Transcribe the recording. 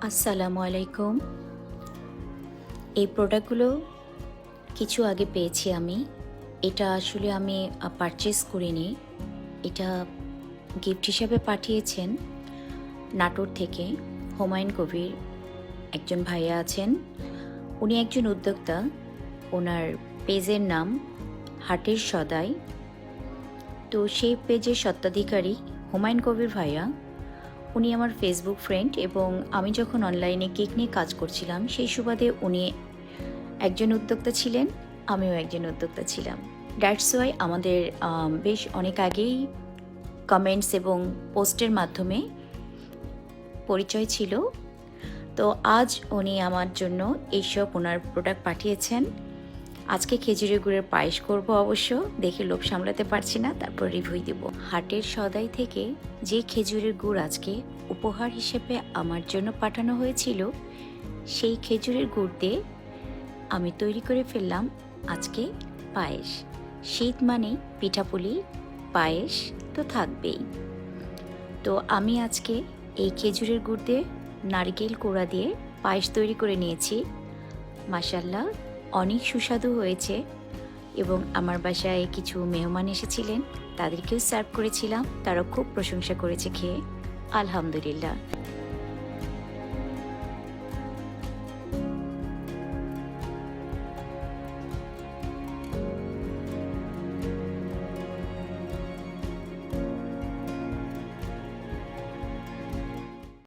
আসসালামু আলাইকুম। এই প্রোডাক্টগুলো কিছু আগে পেয়েছি আমি। এটা আসলে আমি পারচেস করিনি। এটা গিফট হিসাবে পাঠিয়েছেন নাটোর থেকে হুমায়ুন কবির একজন ভাইয়া আছেন। উনি একজন উদ্যোক্তা। ওনার পেজের নাম হাটের সদাই। তো সেই পেজের সত্ত্বাধিকারী হুমায়ুন কবির ভাইয়া। উনি আমার ফেসবুক ফ্রেন্ড এবং আমি যখন অনলাইনে কেক নিয়ে কাজ করছিলাম, সেই সুবাদে উনি একজন উদ্যোক্তা ছিলেন, আমিও একজন উদ্যোক্তা ছিলাম। দ্যাটস ওয়াই আমাদের বেশ অনেক আগেই কমেন্টস এবং পোস্টের মাধ্যমে পরিচয় ছিল। তো আজ উনি আমার জন্য এইসব ওনার প্রোডাক্ট পাঠিয়েছেন। আজকে খেজুরের গুড়ের পায়েস করব অবশ্য, দেখে লোভ সামলাতে পারছি না, তারপর রিভিউ দেব। হাটের সদাই থেকে যে খেজুরের গুড় আজকে উপহার হিসেবে আমার জন্য পাঠানো হয়েছিল, সেই খেজুরের গুড় দিয়ে আমি তৈরি করে ফেললাম আজকে পায়েস। শীত মানেই পিঠাপুলি, পায়েস তো থাকবেই। তো আমি আজকে এই খেজুরের গুড় দিয়ে নারকেল কোড়া দিয়ে পায়েস তৈরি করে নিয়েছি। মাসাল্লাহ অনেক সুস্বাদু হয়েছে এবং আমার বাসায় কিছু মেহমান এসেছিলেন, তাদেরকেও সার্ভ করেছিলাম তারা খুব প্রশংসা করেছে খেয়ে। আলহামদুলিল্লাহ।